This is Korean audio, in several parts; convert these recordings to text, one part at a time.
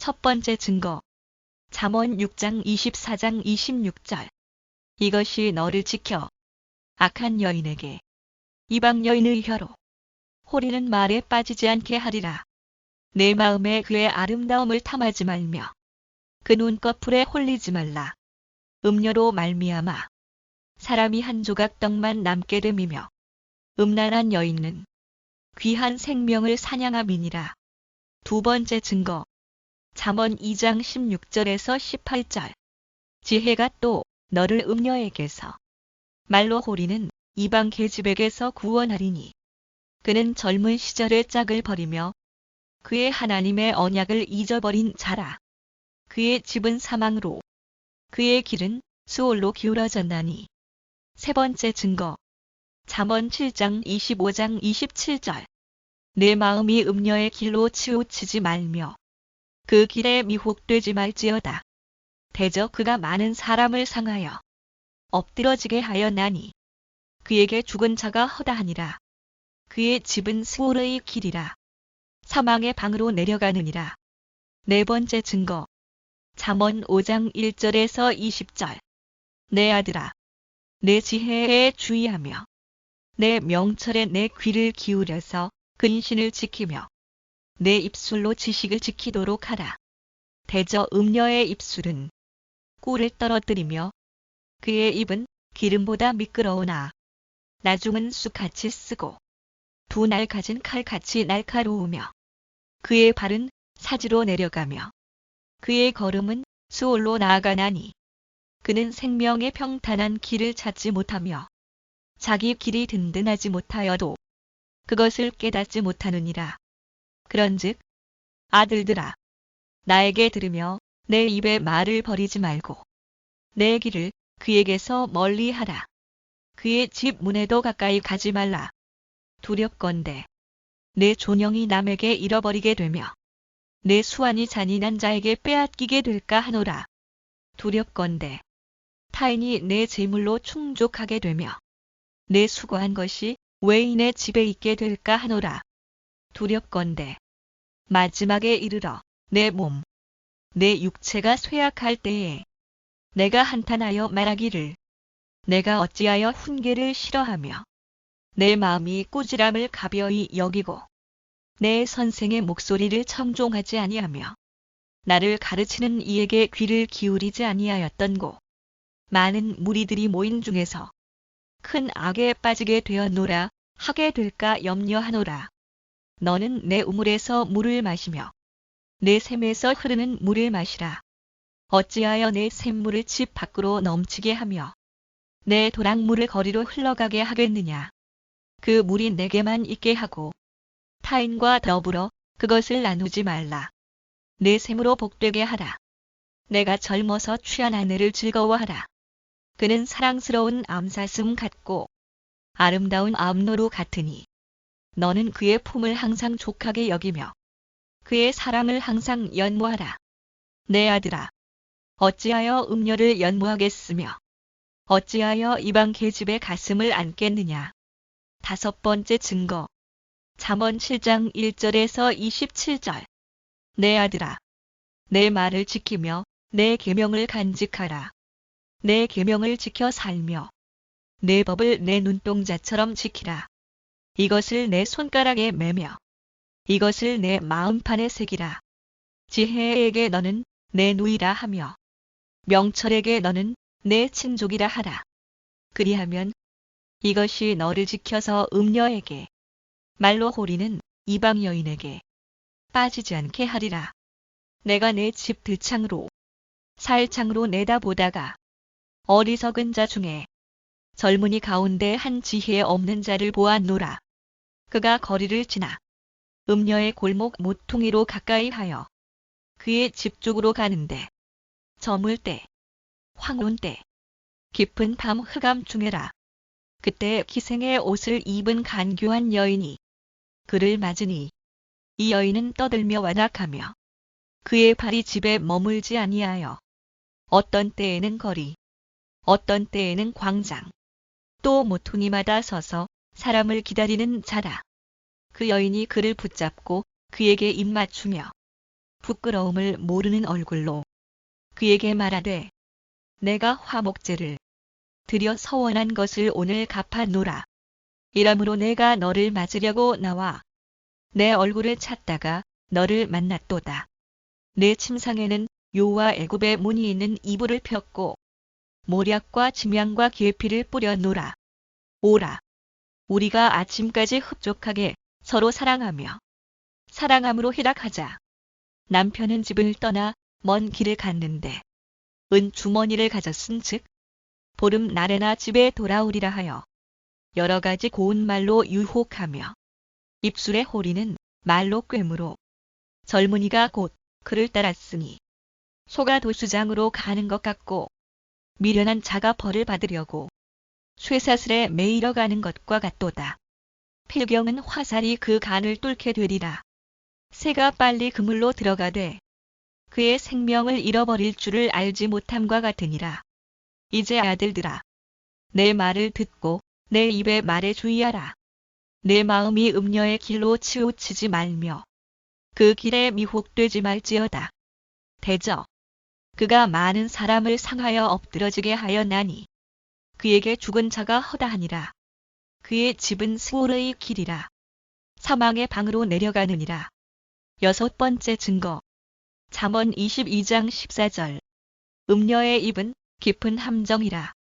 첫 번째 증거. 잠언 6장 24장 26절. 이것이 너를 지켜 악한 여인에게 이방 여인의 혀로 호리는 말에 빠지지 않게 하리라. 내 마음에 그의 아름다움을 탐하지 말며 그 눈꺼풀에 홀리지 말라. 음료로 말미암아 사람이 한 조각 떡만 남게 됨이며 음란한 여인은 귀한 생명을 사냥함이니라. 두 번째 증거. 잠언 2장 16절에서 18절. 지혜가 또 너를 음녀에게서 말로 호리는 이방 계집에게서 구원하리니 그는 젊은 시절의 짝을 버리며 그의 하나님의 언약을 잊어버린 자라. 그의 집은 사망으로 그의 길은 수올로 기울어졌나니. 세 번째 증거. 잠언 7장 25장 27절. 내 마음이 음녀의 길로 치우치지 말며 그 길에 미혹되지 말지어다. 대저 그가 많은 사람을 상하여 엎드러지게 하였나니 그에게 죽은 자가 허다하니라. 그의 집은 스올의 길이라. 사망의 방으로 내려가느니라. 네 번째 증거. 잠언 5장 1절에서 20절. 내 아들아. 내 지혜에 주의하며 내 명철에 내 귀를 기울여서 근신을 지키며 내 입술로 지식을 지키도록 하라. 대저 음녀의 입술은 꿀을 떨어뜨리며 그의 입은 기름보다 미끄러우나 나중은 쑥같이 쓰고 두 날 가진 칼같이 날카로우며 그의 발은 사지로 내려가며 그의 걸음은 수올로 나아가나니 그는 생명의 평탄한 길을 찾지 못하며 자기 길이 든든하지 못하여도 그것을 깨닫지 못하느니라. 그런즉 아들들아 나에게 들으며 내 입에 말을 버리지 말고 내 길을 그에게서 멀리 하라. 그의 집 문에도 가까이 가지 말라. 두렵건대 내 존영이 남에게 잃어버리게 되며 내 수완이 잔인한 자에게 빼앗기게 될까 하노라. 두렵건대 타인이 내 재물로 충족하게 되며 내 수고한 것이 외인의 집에 있게 될까 하노라. 두렵건대 마지막에 이르러 내 몸, 내 육체가 쇠약할 때에 내가 한탄하여 말하기를 내가 어찌하여 훈계를 싫어하며 내 마음이 꾸지람을 가벼이 여기고 내 선생의 목소리를 청종하지 아니하며 나를 가르치는 이에게 귀를 기울이지 아니하였던고 많은 무리들이 모인 중에서 큰 악에 빠지게 되었노라 하게 될까 염려하노라. 너는 내 우물에서 물을 마시며 내 샘에서 흐르는 물을 마시라. 어찌하여 내 샘물을 집 밖으로 넘치게 하며 내 도랑물을 거리로 흘러가게 하겠느냐. 그 물이 내게만 있게 하고 타인과 더불어 그것을 나누지 말라. 내 샘으로 복되게 하라. 내가 젊어서 취한 아내를 즐거워하라. 그는 사랑스러운 암사슴 같고 아름다운 암노루 같으니 너는 그의 품을 항상 족하게 여기며 그의 사랑을 항상 연모하라. 내 아들아, 어찌하여 음녀를 연모하겠으며 어찌하여 이방 계집의 가슴을 안겠느냐. 다섯 번째 증거. 잠언 7장 1절에서 27절. 내 아들아, 내 말을 지키며 내 계명을 간직하라. 내 계명을 지켜 살며 내 법을 내 눈동자처럼 지키라. 이것을 내 손가락에 매며 이것을 내 마음판에 새기라. 지혜에게 너는 내 누이라 하며 명철에게 너는 내 친족이라 하라. 그리하면 이것이 너를 지켜서 음녀에게 말로 호리는 이방 여인에게 빠지지 않게 하리라. 내가 내 집 들창으로 살창으로 내다보다가 어리석은 자 중에 젊은이 가운데 한 지혜 없는 자를 보았노라. 그가 거리를 지나 음녀의 골목 모퉁이로 가까이 하여 그의 집 쪽으로 가는데 저물 때, 황혼 때, 깊은 밤 흑암 중에라. 그때 기생의 옷을 입은 간교한 여인이 그를 맞으니 이 여인은 떠들며 완악하며 그의 발이 집에 머물지 아니하여 어떤 때에는 거리, 어떤 때에는 광장, 또 모퉁이마다 서서 사람을 기다리는 자라. 그 여인이 그를 붙잡고 그에게 입맞추며 부끄러움을 모르는 얼굴로 그에게 말하되 내가 화목제를 드려 서원한 것을 오늘 갚아노라. 이러므로 내가 너를 맞으려고 나와 내 얼굴을 찾다가 너를 만났도다. 내 침상에는 요와 애굽의 문이 있는 이불을 폈고 모략과 침향과 계피를 뿌려 놓으라. 오라. 우리가 아침까지 흡족하게 서로 사랑하며 사랑함으로 희락하자. 남편은 집을 떠나 먼 길을 갔는데 은 주머니를 가졌은 즉 보름 날에나 집에 돌아오리라 하여 여러 가지 고운 말로 유혹하며 입술의 호리는 말로 꿰므로 젊은이가 곧 그를 따랐으니 소가 도수장으로 가는 것 같고 미련한 자가 벌을 받으려고 쇠사슬에 매이러 가는 것과 같도다. 필경은 화살이 그 간을 뚫게 되리라. 새가 빨리 그물로 들어가되 그의 생명을 잃어버릴 줄을 알지 못함과 같으니라. 이제 아들들아, 내 말을 듣고 내 입의 말에 주의하라. 내 마음이 음녀의 길로 치우치지 말며 그 길에 미혹되지 말지어다. 대저, 그가 많은 사람을 상하여 엎드러지게 하였나니 그에게 죽은 자가 허다하니라. 그의 집은 스올의 길이라. 사망의 방으로 내려가느니라. 여섯 번째 증거. 잠언 22장 14절. 음녀의 입은 깊은 함정이라.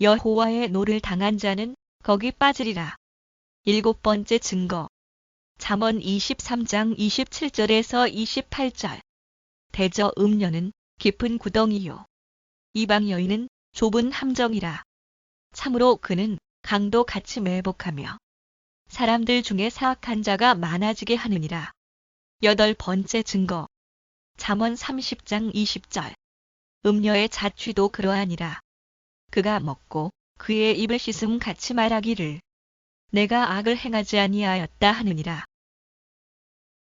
여호와의 노를 당한 자는 거기 빠지리라. 일곱 번째 증거. 잠언 23장 27절에서 28절. 대저 음녀는 깊은 구덩이요. 이방 여인은 좁은 함정이라. 참으로 그는 강도 같이 매복하며 사람들 중에 사악한 자가 많아지게 하느니라. 여덟 번째 증거. 잠언 30장 20절. 음녀의 자취도 그러하니라. 그가 먹고 그의 입을 씻음 같이 말하기를 내가 악을 행하지 아니하였다 하느니라.